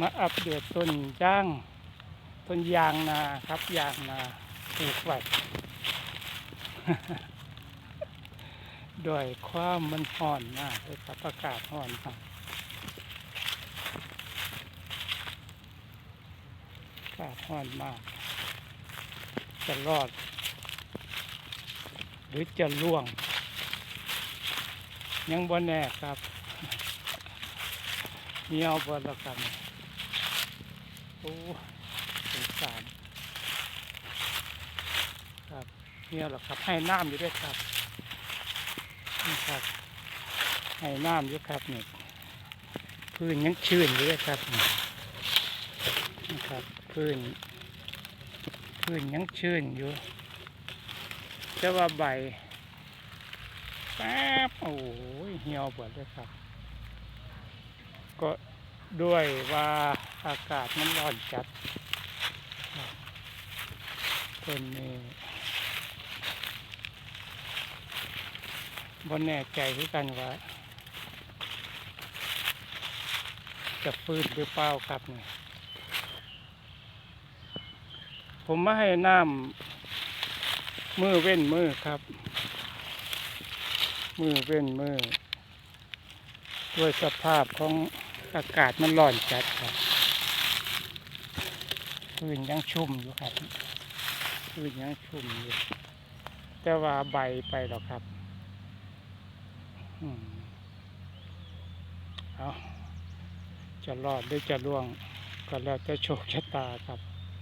มาอัปเดตต้นย่าง ต้นยางนาครับยางนาปลูกไว้ด้วยความมันห่อนมากเลยครับอากาศห่อนมากอากาศห่อนมาก จะรอด หรือจะล่วง ยังบ่แน่ครับ เมียวบนละกันโอ้สงสารครับเมียวหรอครับ ให้น้ำอยู่ด้วยครับนี่ครับ ให้น้ำอยู่ครับนี่พื้นยังชื้นอยู่ด้วยครับนี่ครับพื้นพื้นยังชื้นอยู่แต่ว่าใบแป๊บโอ้ยเหี่ยวหมดเลยครับ ก็ด้วยว่าอากาศมันร้อนจัดคนนี้บนแน่ใจคือกันว่า จะฟื้นหรือเปล่าครับนี่ผมมาให้น้ำมือเว้นมือครับ มือเว้นมือ ด้วยสภาพของ อากาศมันร้อนจัดครับพื้นยังชุ่มอยู่ครับพื้นยังชุ่มอยู่ แต่ว่าใบไปหรอกครับอืมเอาจะรอดหรือจะร่วงก็แล้วแต่โชคชะตาครับ